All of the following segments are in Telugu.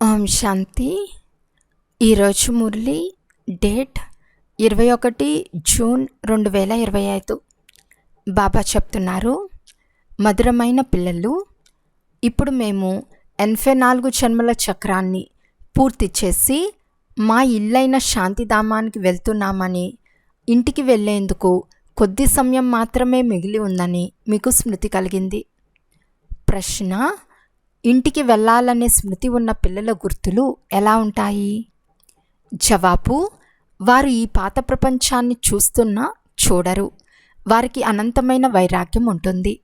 ఓం శాంతి. ఈరోజు మురళి డేట్ ఇరవై ఒకటి జూన్ రెండు వేల ఇరవై ఐదు. బాబా చెప్తున్నారు మధురమైన పిల్లలు ఇప్పుడు మేము ఎనభై నాలుగు జన్మల చక్రాన్ని పూర్తి చేసి మా ఇల్లైన శాంతిధామానికి వెళ్తున్నామని ఇంటికి వెళ్ళేందుకు కొద్ది సమయం మాత్రమే మిగిలి ఉందని మీకు స్మృతి కలిగింది. ప్రశ్న ఇంటికి వెళ్ళాలనే స్మృతి ఉన్న పిల్లల గుర్తులు ఎలా ఉంటాయి? జవాబు వారు ఈ పాత ప్రపంచాన్ని చూస్తున్నా చూడరు. వారికి అనంతమైన వైరాగ్యం ఉంటుంది.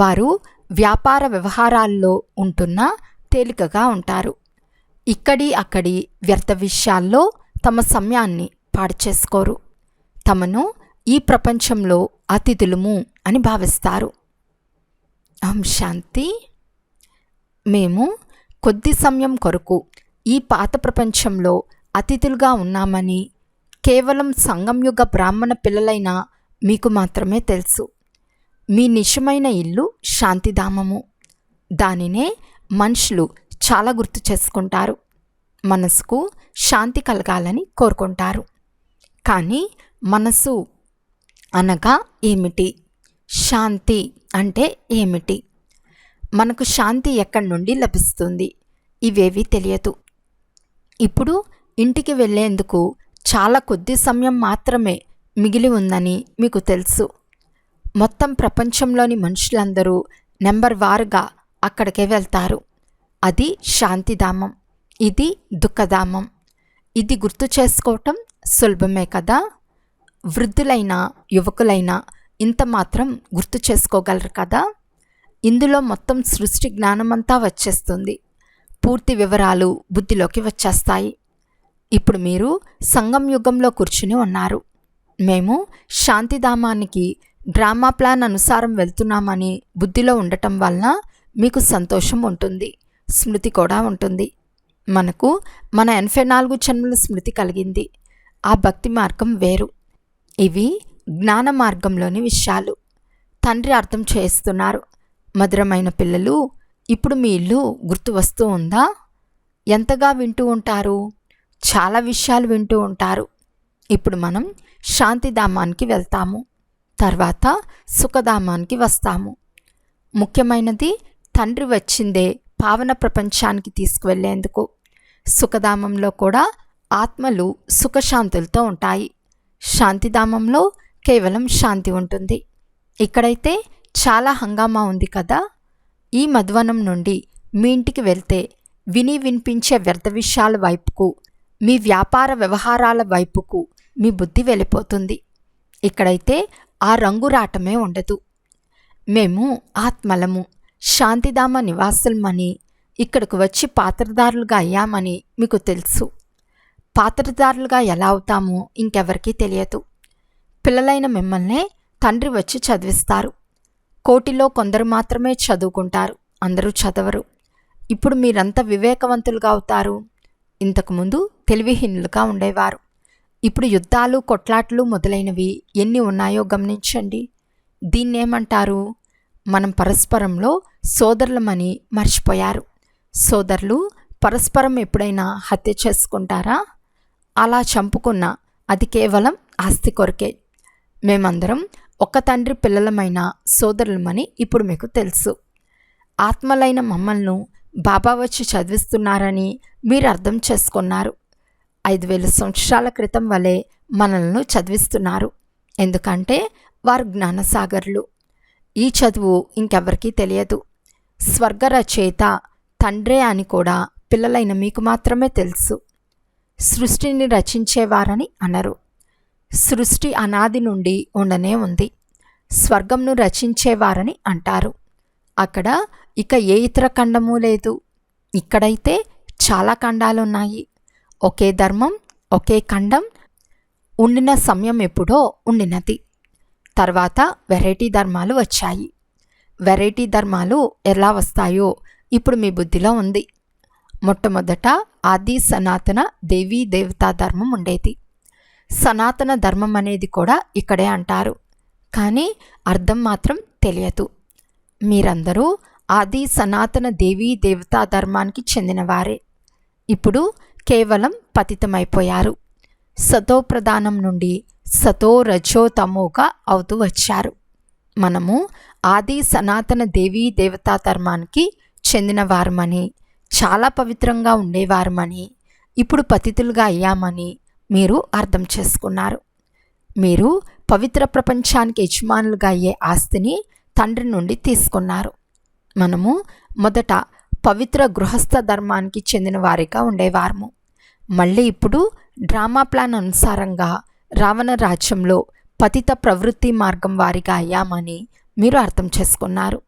వారు వ్యాపార వ్యవహారాల్లో ఉంటున్నా తేలికగా ఉంటారు. ఇక్కడి అక్కడి వ్యర్థ విషయాల్లో తమ సమయాన్ని పాడు చేసుకోరు. తమను ఈ ప్రపంచంలో అతిథులము అని భావిస్తారు. ఓం శాంతి. మేము కొద్ది సమయం కొరకు ఈ పాత ప్రపంచంలో అతిథులుగా ఉన్నామని కేవలం సంగంయుగ బ్రాహ్మణ పిల్లలైన మీకు మాత్రమే తెలుసు. మీ నిజమైన ఇల్లు శాంతిధామము. దానినే మనుషులు చాలా గుర్తు చేసుకుంటారు. మనసుకు శాంతి కలగాలని కోరుకుంటారు. కానీ మనసు అనగా ఏమిటి? శాంతి అంటే ఏమిటి? మనకు శాంతి ఎక్కడి నుండి లభిస్తుంది? ఇవేవి తెలియదు. ఇప్పుడు ఇంటికి వెళ్ళేందుకు చాలా కొద్ది సమయం మాత్రమే మిగిలి ఉందని మీకు తెలుసు. మొత్తం ప్రపంచంలోని మనుషులందరూ నెంబర్ వారుగా అక్కడికే వెళ్తారు. అది శాంతిధామం. ఇది దుఃఖధామం. ఇది గుర్తు చేసుకోవటం సులభమే కదా? వృద్ధులైన యువకులైనా ఇంత మాత్రం గుర్తు చేసుకోగలరు కదా? ఇందులో మొత్తం సృష్టి జ్ఞానమంతా వచ్చేస్తుంది. పూర్తి వివరాలు బుద్ధిలోకి వచ్చేస్తాయి. ఇప్పుడు మీరు సంగం యుగంలో కూర్చుని ఉన్నారు. మేము శాంతిధామానికి డ్రామా ప్లాన్ అనుసారం వెళ్తున్నామని బుద్ధిలో ఉండటం వలన మీకు సంతోషం ఉంటుంది స్మృతి కూడా ఉంటుంది. మనకు మన ఎనభై నాలుగు జన్మల స్మృతి కలిగింది. ఆ భక్తి మార్గం వేరు. ఇవి జ్ఞాన మార్గంలోని విషయాలు. తండ్రి అర్థం చేస్తున్నారు. మధురమైన పిల్లలు ఇప్పుడు మీ ఇల్లు గుర్తు వస్తూ ఉందా? ఎంతగా వింటూ ఉంటారు? చాలా విషయాలు వింటూ ఉంటారు. ఇప్పుడు మనం శాంతిధామానికి వెళ్తాము. తర్వాత సుఖధామానికి వస్తాము. ముఖ్యమైనది తండ్రి వచ్చిందే పావన ప్రపంచానికి తీసుకువెళ్ళేందుకు సుఖధామంలో కూడా ఆత్మలు సుఖశాంతులతో ఉంటాయి. శాంతిధామంలో కేవలం శాంతి ఉంటుంది. ఇక్కడైతే చాలా హంగామా ఉంది కదా? ఈ మధ్వనం నుండి మీ ఇంటికి వెళ్తే విని వినిపించే వ్యర్థ విషయాల వైపుకు మీ వ్యాపార వ్యవహారాల వైపుకు మీ బుద్ధి వెళ్ళిపోతుంది. ఇక్కడైతే ఆ రంగురాటమే ఉండదు. మేము ఆత్మలము శాంతిధామ నివాసులమని ఇక్కడికి వచ్చి పాత్రదారులుగా అయ్యామని మీకు తెలుసు. పాత్రదారులుగా ఎలా అవుతామో ఇంకెవరికీ తెలియదు. పిల్లలైన మిమ్మల్నే తండ్రి వచ్చి చదివిస్తారు. కోటిలో కొందరు మాత్రమే చదువుకుంటారు. అందరూ చదవరు. ఇప్పుడు మీరంతా వివేకవంతులుగా అవుతారు. ఇంతకుముందు తెలివిహీనులుగా ఉండేవారు. ఇప్పుడు యుద్ధాలు కొట్లాట్లు మొదలైనవి ఎన్ని ఉన్నాయో గమనించండి. దీన్నేమంటారు? మనం పరస్పరంలో సోదరులమని మర్చిపోయారు. సోదరులు పరస్పరం ఎప్పుడైనా హత్య చేసుకుంటారా? అలా చంపుకున్న అది కేవలం ఆస్తి కొరకే. మేమందరం ఒక తండ్రి పిల్లలమైన సోదరులమని ఇప్పుడు మీకు తెలుసు. ఆత్మలైన మమ్మల్ని బాబా వచ్చి చదివిస్తున్నారని మీరు అర్థం చేసుకున్నారు. ఐదు వేల సంవత్సరాల క్రితం వలె మనల్ని చదివిస్తున్నారు. ఎందుకంటే వారు జ్ఞానసాగర్లు. ఈ చదువు ఇంకెవరికీ తెలియదు. స్వర్గ రచయిత తండ్రే అని కూడా పిల్లలైన మీకు మాత్రమే తెలుసు. సృష్టిని రచించేవారని అనరు. సృష్టి అనాది నుండి ఉండనే ఉంది. స్వర్గంను రచించేవారని అంటారు. అక్కడ ఇక ఏ ఇతర ఖండము లేదు. ఇక్కడైతే చాలా ఖండాలున్నాయి. ఒకే ధర్మం ఒకే ఖండం ఉండిన సమయం ఎప్పుడో ఉండినది. తర్వాత వెరైటీ ధర్మాలు వచ్చాయి. వెరైటీ ధర్మాలు ఎలా వస్తాయో ఇప్పుడు మీ బుద్ధిలో ఉంది. మొట్టమొదట ఆది సనాతన దేవీ దేవతా ధర్మం ఉండేది. సనాతన ధర్మం అనేది కూడా ఇక్కడే అంటారు. కానీ అర్థం మాత్రం తెలియదు. మీరందరూ ఆది సనాతన దేవీ దేవతా ధర్మానికి చెందినవారే. ఇప్పుడు కేవలం పతితమైపోయారు. సతో ప్రధానం నుండి సతో రజో తమోగా అవుతూ వచ్చారు. మనము ఆది సనాతన దేవీ దేవతా ధర్మానికి చెందినవారమని చాలా పవిత్రంగా ఉండేవారమని ఇప్పుడు పతితులుగా అయ్యామని మీరు అర్థం చేసుకున్నారు. మీరు పవిత్ర ప్రపంచానికి యజమానులుగా అయ్యే ఆస్తిని తండ్రి నుండి తీసుకున్నారు. మనము మొదట పవిత్ర గృహస్థ ధర్మానికి చెందిన వారిగా ఉండేవారము. మళ్ళీ ఇప్పుడు డ్రామా ప్లాన్ అనుసారంగా రావణ రాజ్యంలో పతిత ప్రవృత్తి మార్గం వారిగా అయ్యామని మీరు అర్థం చేసుకున్నారు.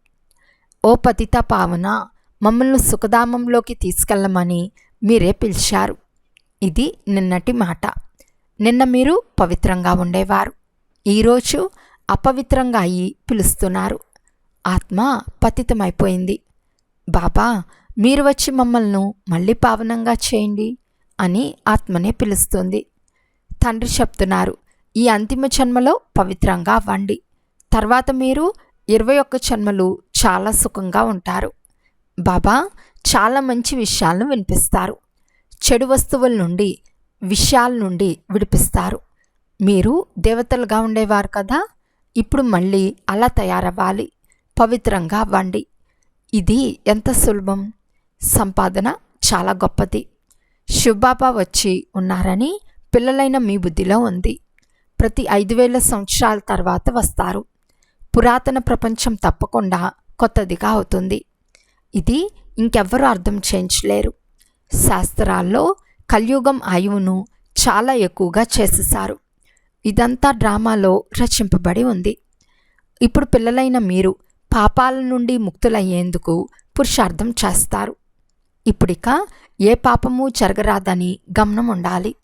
ఓ పతిత పావన మమ్మల్ని సుఖధామంలోకి తీసుకెళ్ళమని మీరే పిలిచారు. ఇది నిన్నటి మాట. నిన్న మీరు పవిత్రంగా ఉండేవారు. ఈరోజు అపవిత్రంగా అయ్యి పిలుస్తున్నారు. ఆత్మ పతితమైపోయింది. బాబా మీరు వచ్చి మమ్మల్ని మళ్ళీ పావనంగా చేయండి అని ఆత్మనే పిలుస్తుంది. తండ్రి చెప్తున్నారు ఈ అంతిమ జన్మలో పవిత్రంగా అవ్వండి. తర్వాత మీరు ఇరవై ఒక్క జన్మలు చాలా సుఖంగా ఉంటారు. బాబా చాలా మంచి విషయాలను వినిపిస్తారు. చెడు వస్తువుల నుండి విషయాల నుండి విడిపిస్తారు. మీరు దేవతలుగా ఉండేవారు కదా? ఇప్పుడు మళ్ళీ అలా తయారవ్వాలి. పవిత్రంగా అవ్వండి. ఇది ఎంత సులభం? సంపాదన చాలా గొప్పది. శివబాబా వచ్చి ఉన్నారని పిల్లలైన మీ బుద్ధిలో ఉంది. ప్రతి ఐదు వేల సంవత్సరాల తర్వాత వస్తారు. పురాతన ప్రపంచం తప్పకుండా కొత్తదిగా అవుతుంది. ఇది ఇంకెవ్వరూ అర్థం చేయించలేరు. శాస్త్రాల్లో కలియుగం ఆయువును చాలా ఎక్కువగా చేసేశారు. ఇదంతా డ్రామాలో రచింపబడి ఉంది. ఇప్పుడు పిల్లలైన మీరు పాపాల నుండి ముక్తులయ్యేందుకు పురుషార్థం చేస్తారు. ఇప్పుడిక ఏ పాపము జరగరాదని గమనం ఉండాలి.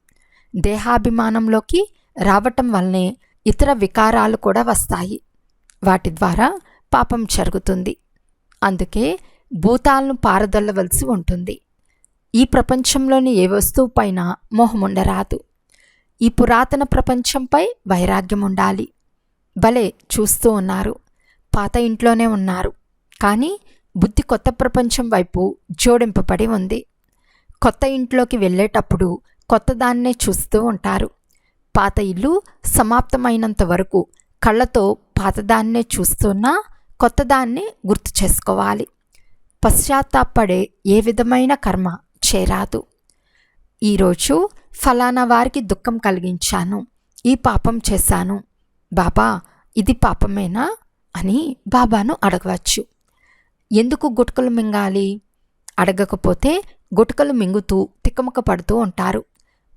దేహాభిమానంలోకి రావటం వల్లనే ఇతర వికారాలు కూడా వస్తాయి. వాటి ద్వారా పాపం జరుగుతుంది. అందుకే భూతాలను పారదొల్లవలసి ఉంటుంది. ఈ ప్రపంచంలోని ఏ వస్తువుపైన మోహం ఉండరాదు ఈ పురాతన ప్రపంచంపై వైరాగ్యం ఉండాలి భలే చూస్తూ ఉన్నారు. పాత ఇంట్లోనే ఉన్నారు. కానీ బుద్ధి కొత్త ప్రపంచం వైపు జోడింపబడి ఉంది. కొత్త ఇంట్లోకి వెళ్ళేటప్పుడు కొత్తదాన్నే చూస్తూ ఉంటారు. పాత ఇల్లు సమాప్తమైనంత వరకు కళ్ళతో పాతదాన్నే చూస్తున్నా కొత్తదాన్నే గుర్తు చేసుకోవాలి. పశ్చాత్తాపడే ఏ విధమైన కర్మ చేరాదు. ఈరోజు ఫలానా వారికి దుఃఖం కలిగించాను. ఈ పాపం చేశాను. బాబా ఇది పాపమేనా అని బాబాను అడగవచ్చు. ఎందుకు గుటకలు మింగాలి? అడగకపోతే గుటకలు మింగుతూ తిక్కమక పడుతూ ఉంటారు.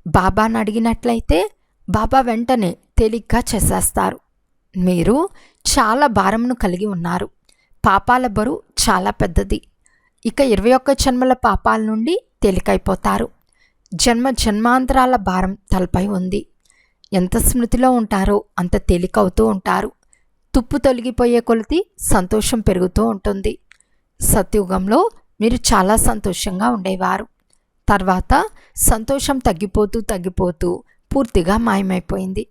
బాబాను అడిగినట్లయితే బాబా వెంటనే తేలిగ్గా చేసేస్తారు. మీరు చాలా భారంను కలిగి ఉన్నారు. పాపాల బరువు చాలా పెద్దది. ఇక ఇరవై ఒక్క జన్మల పాపాల నుండి తేలికైపోతారు. జన్మ జన్మాంతరాల భారం తలపై ఉంది. ఎంత స్మృతిలో ఉంటారో అంత తేలికవుతూ ఉంటారు. తుప్పు తొలగిపోయే కొలది సంతోషం పెరుగుతూ ఉంటుంది. సత్యుగంలో మీరు చాలా సంతోషంగా ఉండేవారు. తర్వాత సంతోషం తగ్గిపోతూ తగ్గిపోతూ పూర్తిగా మాయమైపోయింది.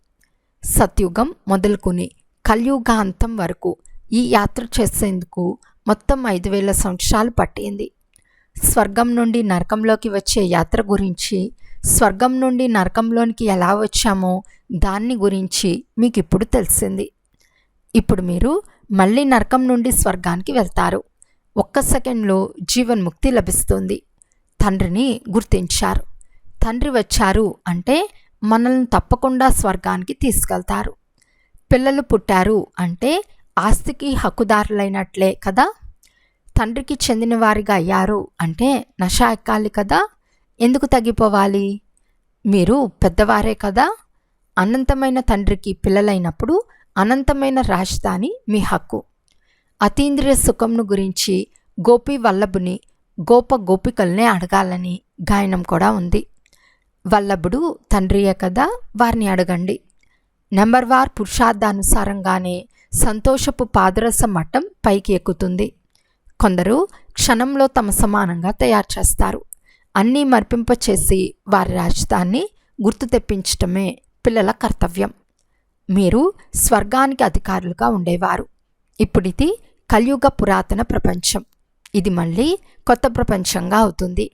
సత్యుగం మొదలుకొని కలియుగాంతం వరకు ఈ యాత్ర చేసేందుకు మొత్తం ఐదు వేల సంవత్సరాలు పట్టింది. స్వర్గం నుండి నరకంలోకి వచ్చే యాత్ర గురించి స్వర్గం నుండి నరకంలోనికి ఎలా వచ్చామో దాన్ని గురించి మీకు ఇప్పుడు తెలిసింది. ఇప్పుడు మీరు మళ్ళీ నరకం నుండి స్వర్గానికి వెళ్తారు. ఒక్క సెకండ్లో జీవన్ముక్తి లభిస్తుంది. తండ్రిని గుర్తించారు. తండ్రి వచ్చారు అంటే మనల్ని తప్పకుండా స్వర్గానికి తీసుకెళ్తారు. పిల్లలు పుట్టారు అంటే ఆస్తికి హక్కుదారులైనట్లే కదా? తండ్రికి చెందిన వారిగా అయ్యారు అంటే నష ఎక్కాలి కదా? ఎందుకు తగ్గిపోవాలి? మీరు పెద్దవారే కదా? అనంతమైన తండ్రికి పిల్లలైనప్పుడు అనంతమైన రాజధాని మీ హక్కు. అతీంద్రియ సుఖంను గురించి గోపి వల్లభుని గోప గోపికల్నే అడగాలని గాయనం కూడా ఉంది. వల్లభుడు తండ్రియే కదా? వారిని అడగండి. నెంబర్ వార్ పురుషార్థానుసారంగానే సంతోషపు పాదరస మట్టం పైకి ఎక్కుతుంది. కొందరు క్షణంలో తమ సమానంగా తయారు చేస్తారు. అన్నీ మర్పింపచేసి వారి రాజధాన్ని గుర్తు తెప్పించటమే పిల్లల కర్తవ్యం. మీరు స్వర్గానికి అధికారులుగా ఉండేవారు. ఇప్పుడు ఇది కలియుగ పురాతన ప్రపంచం. ఇది మళ్ళీ కొత్త ప్రపంచంగా అవుతుంది.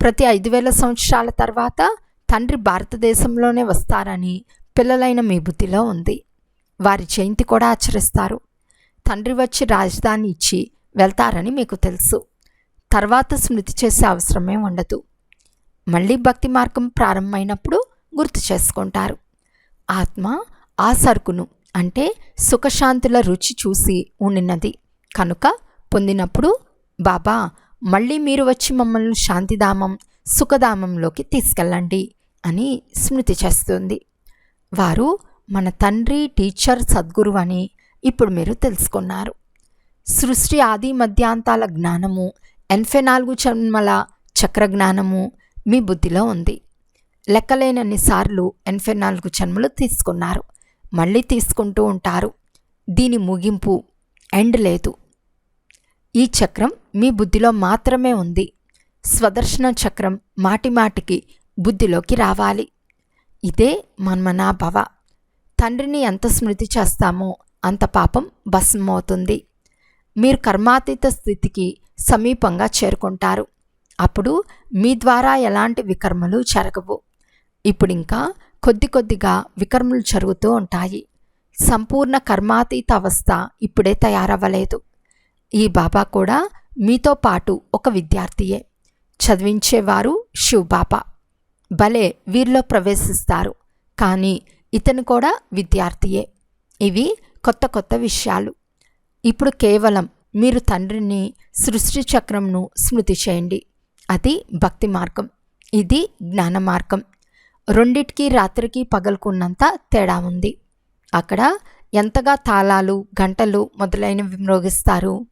ప్రతి ఐదు వేల సంవత్సరాల తర్వాత తండ్రి భారతదేశంలోనే వస్తారని పిల్లలైన మీ బుద్ధిలో ఉంది. వారి జయంతి కూడా ఆచరిస్తారు. తండ్రి వచ్చి రాజధాని ఇచ్చి వెళ్తారని మీకు తెలుసు. తర్వాత స్మృతి చేసే అవసరమే ఉండదు. మళ్ళీ భక్తి మార్గం ప్రారంభమైనప్పుడు గుర్తు చేసుకుంటారు. ఆత్మ ఆ సరుకును అంటే సుఖశాంతుల రుచి చూసి ఉండినది. కనుక పొందినప్పుడు బాబా మళ్ళీ మీరు వచ్చి మమ్మల్ని శాంతిధామం సుఖధామంలోకి తీసుకెళ్ళండి అని స్మృతి చేస్తుంది. వారు మన తండ్రి టీచర్ సద్గురు అని ఇప్పుడు మీరు తెలుసుకున్నారు. సృష్టి ఆది మధ్యాంతాల జ్ఞానము ఎనభై నాలుగు జన్మల చక్ర జ్ఞానము మీ బుద్ధిలో ఉంది. లెక్కలేనన్ని సార్లు ఎనభై నాలుగు జన్మలు తీసుకున్నారు. మళ్ళీ తీసుకుంటూ ఉంటారు. దీని ముగింపు ఎండ్ లేదు. ఈ చక్రం మీ బుద్ధిలో మాత్రమే ఉంది. స్వదర్శన చక్రం మాటిమాటికి బుద్ధిలోకి రావాలి. ఇదే మన్మనాభవ. తండ్రిని ఎంత స్మృతి చేస్తామో అంత పాపం భస్మమవుతుంది. మీరు కర్మాతీత స్థితికి సమీపంగా చేరుకుంటారు. అప్పుడు మీ ద్వారా ఎలాంటి వికర్మలు జరగవు. ఇప్పుడు ఇంకా కొద్ది కొద్దిగా వికర్మలు జరుగుతూ ఉంటాయి. సంపూర్ణ కర్మాతీత అవస్థ ఇప్పుడే తయారవ్వలేదు. ఈ బాబా కూడా మీతో పాటు ఒక విద్యార్థియే. చదివించేవారు శివబాబా. భలే వీరిలో ప్రవేశిస్తారు. కానీ ఇతను కూడా విద్యార్థియే. ఇవి కొత్త కొత్త విషయాలు. ఇప్పుడు కేవలం మీరు తండ్రిని సృష్టి చక్రంను స్మృతి చేయండి. అది భక్తి మార్గం. ఇది జ్ఞాన మార్గం. రెండిటికి రాత్రికి పగలుకున్నంత తేడా ఉంది. అక్కడ ఎంతగా తాళాలు గంటలు మొదలైనవి మ్రోగిస్తారు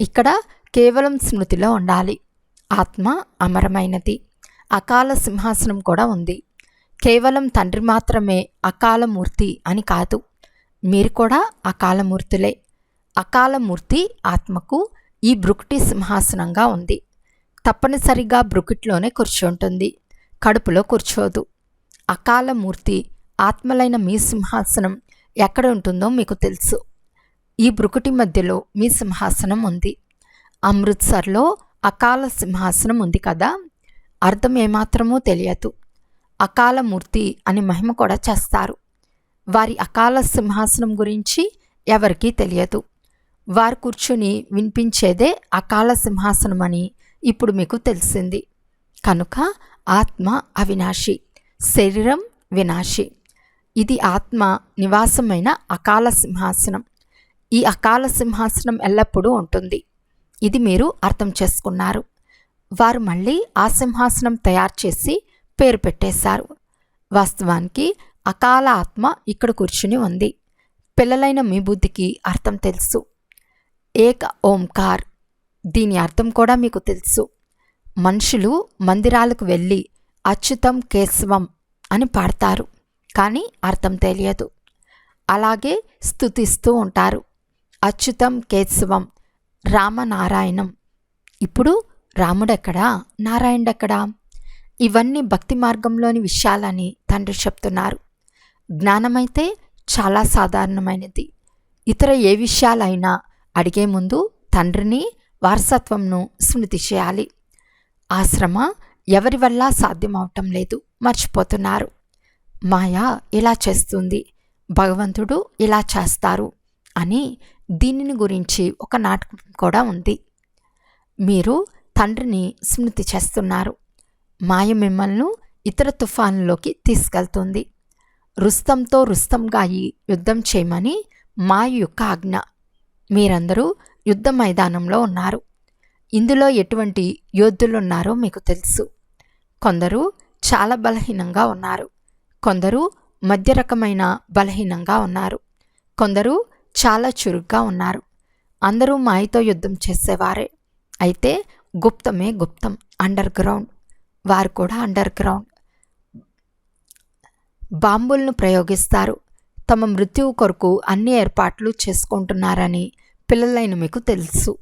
ఇక్కడ కేవలం స్మృతిలో ఉండాలి. ఆత్మ అమరమైనది. అకాల సింహాసనం కూడా ఉంది. కేవలం తండ్రి మాత్రమే అకాలమూర్తి అని కాదు. మీరు కూడా అకాలమూర్తులే అకాలమూర్తి ఆత్మకు ఈ బ్రుకుటి సింహాసనంగా ఉంది. తప్పనిసరిగా బ్రుకిట్లోనే కూర్చుంటుంది. కడుపులో కూర్చోదు. అకాలమూర్తి ఆత్మలైన మీ సింహాసనం ఎక్కడ ఉంటుందో మీకు తెలుసు. ఈ బ్రుకుటి మధ్యలో మీ సింహాసనం ఉంది. అమృత్సర్లో అకాల సింహాసనం ఉంది కదా? అర్థం ఏమాత్రమూ తెలియదు. అకాలమూర్తి అని మహిమ కూడా చేస్తారు. వారి అకాల సింహాసనం గురించి ఎవరికీ తెలియదు. వారు కూర్చుని వినిపించేదే అకాల సింహాసనం అని ఇప్పుడు మీకు తెలిసింది. కనుక ఆత్మ అవినాశి శరీరం వినాశి. ఇది ఆత్మ నివాసమైన అకాల సింహాసనం. ఈ అకాల సింహాసనం ఎల్లప్పుడూ ఉంటుంది. ఇది మీరు అర్థం చేసుకున్నారు. వారు మళ్ళీ ఆ సింహాసనం తయారు చేసి పేరు పెట్టేశారు. వాస్తవానికి అకాల ఆత్మ ఇక్కడ కూర్చుని ఉంది. పిల్లలైన మీ బుద్ధికి అర్థం తెలుసు. ఏక ఓంకార్. దీని అర్థం కూడా మీకు తెలుసు. మనుషులు మందిరాలకు వెళ్ళి అచ్యుతం కేశవం అని పాడతారు. కానీ అర్థం తెలియదు. అలాగే స్థుతిస్తూ ఉంటారు. అచ్యుతం కేశవం రామనారాయణం. ఇప్పుడు రాముడెక్కడా? నారాయణుడెక్కడా? ఇవన్నీ భక్తి మార్గంలోని విషయాలని తండ్రి చెప్తున్నారు. జ్ఞానమైతే చాలా సాధారణమైనది. ఇతర ఏ విషయాలైనా అడిగే ముందు తండ్రిని వారసత్వంను స్మృతి చేయాలి ఆశ్రమ ఎవరి వల్ల సాధ్యమవటం లేదు మర్చిపోతున్నారు. మాయా ఇలా చేస్తుంది భగవంతుడు ఇలా చేస్తారు అని దీనిని గురించి ఒక నాటకం కూడా ఉంది. మీరు తండ్రిని స్మృతి చేస్తున్నారు. మాయ మిమ్మల్ని ఇతర తుఫాన్లోకి తీసుకెళ్తుంది. రుస్తంతో రుస్తంగా అయి యుద్ధం చేయమని మాయ యొక్క ఆజ్ఞ. మీరందరూ యుద్ధ మైదానంలో ఉన్నారు. ఇందులో ఎటువంటి యోధులున్నారో మీకు తెలుసు. కొందరు చాలా బలహీనంగా ఉన్నారు. కొందరు మధ్య రకమైన బలహీనంగా ఉన్నారు. కొందరు చాలా చురుగ్గా ఉన్నారు. అందరూ మాయతో యుద్ధం చేసేవారే. అయితే గుప్తమే గుప్తం అండర్ గ్రౌండ్ వారు కూడా అండర్ గ్రౌండ్ బాంబులను ప్రయోగిస్తారు. తమ మృత్యువు కొరకు అన్ని ఏర్పాట్లు చేసుకుంటున్నారని పిల్లలైన మీకు తెలుసు.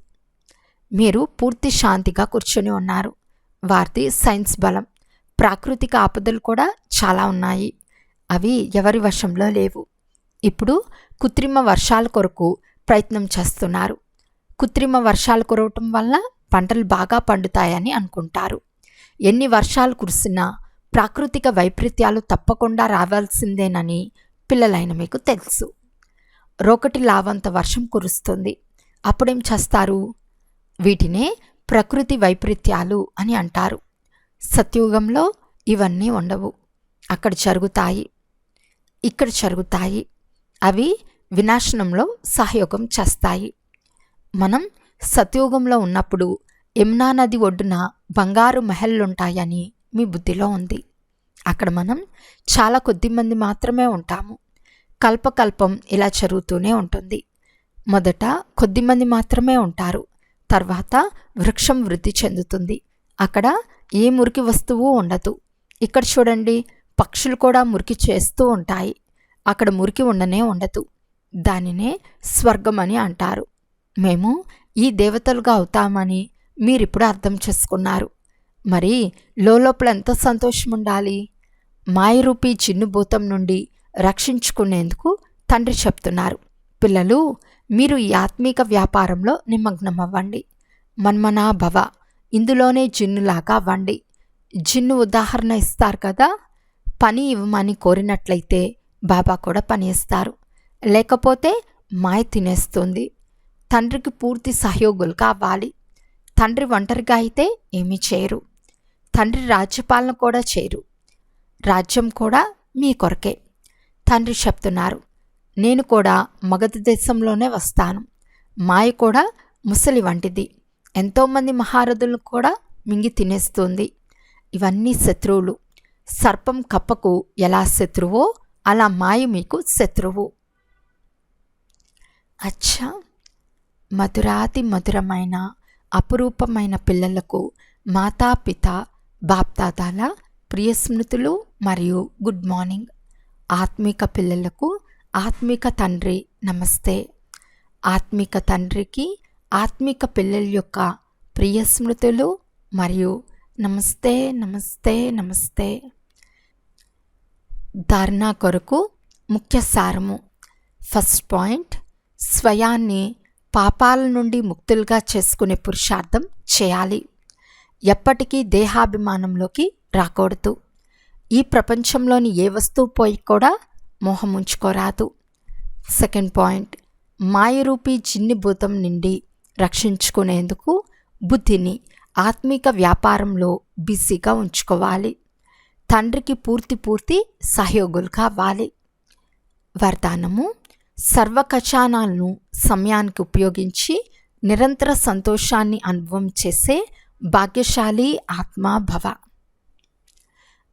మీరు పూర్తి శాంతిగా కూర్చొని ఉన్నారు. వారిది సైన్స్ బలం. ప్రాకృతిక ఆపదలు కూడా చాలా ఉన్నాయి. అవి ఎవరి వశంలో లేవు. ఇప్పుడు కృత్రిమ వర్షాల కొరకు ప్రయత్నం చేస్తున్నారు. కృత్రిమ వర్షాలు కురవటం వల్ల పంటలు బాగా పండుతాయని అనుకుంటారు. ఎన్ని వర్షాలు కురిసినా ప్రాకృతిక వైపరీత్యాలు తప్పకుండా రావాల్సిందేనని పిల్లలైన మీకు తెలుసు. రోకటి లావంత వర్షం కురుస్తుంది. అప్పుడేం చేస్తారు? వీటినే ప్రకృతి వైపరీత్యాలు అని అంటారు. సత్యుగంలో ఇవన్నీ ఉండవు. అక్కడ జరుగుతాయి. ఇక్కడ జరుగుతాయి. అవి వినాశనంలో సహయోగం చేస్తాయి. మనం సత్యుగంలో ఉన్నప్పుడు యమునా నది ఒడ్డున బంగారు మహల్లుంటాయని మీ బుద్ధిలో ఉంది. అక్కడ మనం చాలా కొద్ది మంది మాత్రమే ఉంటాము. కల్పకల్పం ఇలా జరుగుతూనే ఉంటుంది. మొదట కొద్దిమంది మాత్రమే ఉంటారు. తర్వాత వృక్షం వృద్ధి చెందుతుంది. అక్కడ ఏ మురికి వస్తువు ఉండదు. ఇక్కడ చూడండి పక్షులు కూడా మురికి చేస్తూ ఉంటాయి. అక్కడ మురికి ఉండనే ఉండదు. దానినే స్వర్గం అని అంటారు. మేము ఈ దేవతలుగా అవుతామని మీరిప్పుడు అర్థం చేసుకున్నారు. మరి లోపల ఎంత సంతోషం ఉండాలి మాయరూపి చిన్నుభూతం నుండి రక్షించుకునేందుకు తండ్రి చెప్తున్నారు. పిల్లలు మీరు ఈ ఆత్మీక వ్యాపారంలో నిమగ్నమవ్వండి. మన్మనా భవ ఇందులోనే జిన్నులాగా అవ్వండి జిన్ను ఉదాహరణ ఇస్తారు కదా? పని ఇవ్వమని కోరినట్లయితే బాబా కూడా పని ఇస్తారు. లేకపోతే మాయ తినేస్తుంది. తండ్రికి పూర్తి సహయోగులు కావాలి. తండ్రి ఒంటరిగా అయితే ఏమీ చేయరు. తండ్రి రాజ్యపాలన కూడా చేయరు. రాజ్యం కూడా మీ కొరకే. తండ్రి చెప్తున్నారు నేను కూడా మగధ దేశంలోనే వస్తాను. మాయ కూడా ముసలి వంటిది. ఎంతోమంది మహారథులను కూడా మింగి తినేస్తుంది. ఇవన్నీ శత్రువులు. సర్పం కప్పకు ఎలా శత్రువో అలా మాయ మీకు శత్రువు. అచ్చా! మధురాతి మధురమైన అపురూపమైన పిల్లలకు మాతాపిత బాప్దాదాల ప్రియ స్మృతులు మరియు గుడ్ మార్నింగ్. ఆత్మిక పిల్లలకు ఆత్మిక తండ్రి నమస్తే. ఆత్మిక తండ్రికి ఆత్మిక పిల్లల యొక్క ప్రియ స్మృతులు మరియు నమస్తే నమస్తే నమస్తే. ధారణ కొరకు ముఖ్య సారము. ఫస్ట్ పాయింట్ స్వయాన్ని పాపాల నుండి ముక్తులుగా చేసుకునే పురుషార్థం చేయాలి. ఎప్పటికీ దేహాభిమానంలోకి రాకూడదు. ఈ ప్రపంచంలోని ఏ వస్తువు పోయి కూడా మోహం ఉంచుకోరాదు. సెకండ్ పాయింట్ మాయరూపి జిన్ని భూతం నుండి రక్షించుకునేందుకు బుద్ధిని ఆత్మిక వ్యాపారంలో బిజీగా ఉంచుకోవాలి. తండ్రికి పూర్తి పూర్తి సహయోగులు కావాలి వరదానము సర్వకచానాలను సమయానికి ఉపయోగించి నిరంతర సంతోషాన్ని అనుభవం చేసే భాగ్యశాలి ఆత్మాభవ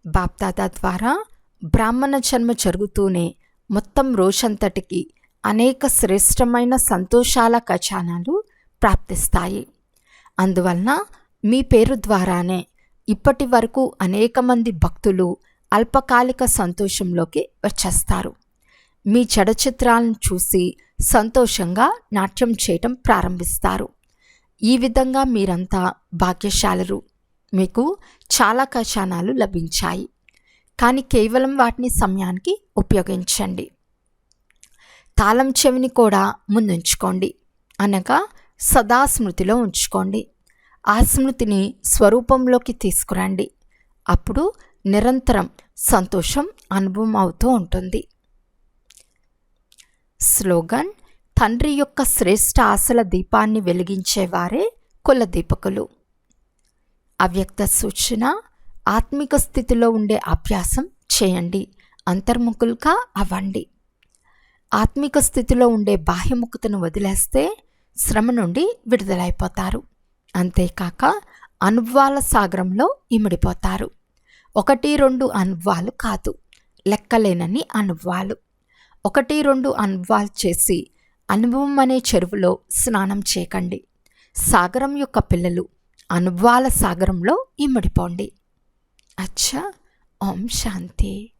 బాప్దాదా ద్వారా బ్రాహ్మణ జన్మ జరుగుతూనే మొత్తం రోజంతటికి అనేక శ్రేష్టమైన సంతోషాల ఖజానాలు ప్రాప్తిస్తాయి. అందువలన మీ పేరు ద్వారానే ఇప్పటి వరకు అనేక మంది భక్తులు అల్పకాలిక సంతోషంలోకి వచ్చేస్తారు. మీ చడచిత్రాలను చూసి సంతోషంగా నాట్యం చేయటం ప్రారంభిస్తారు. ఈ విధంగా మీరంతా భాగ్యశాలరు మీకు చాలా కషానాలు లభించాయి. కానీ కేవలం వాటిని సమయానికి ఉపయోగించండి. తాళం చెవిని కూడా ముందుంచుకోండి. అనగా సదా స్మృతిలో ఉంచుకోండి. ఆ స్మృతిని స్వరూపంలోకి తీసుకురండి. అప్పుడు నిరంతరం సంతోషం అనుభవం అవుతూ ఉంటుంది. స్లోగన్ తండ్రి యొక్క శ్రేష్ఠ ఆశల దీపాన్ని వెలిగించేవారే కుల దీపకులు. అవ్యక్త సూచన ఆత్మిక స్థితిలో ఉండే అభ్యాసం చేయండి. అంతర్ముఖులుగా అవ్వండి. ఆత్మిక స్థితిలో ఉండే బాహ్యముఖతను వదిలేస్తే శ్రమ నుండి విడుదలైపోతారు. అంతేకాక అనుభవాల సాగరంలో ఇమిడిపోతారు. ఒకటి రెండు అనుభవాలు కాదు. లెక్కలేనని అనుభవాలు ఒకటి రెండు అనుభవాలు చేసి అనుభవం అనే చెరువులో స్నానం చేయకండి. సాగరం యొక్క పిల్లలు అనుభవాల సాగరంలో ఇమ్మడిపోండి అచ్చా ఓం శాంతి.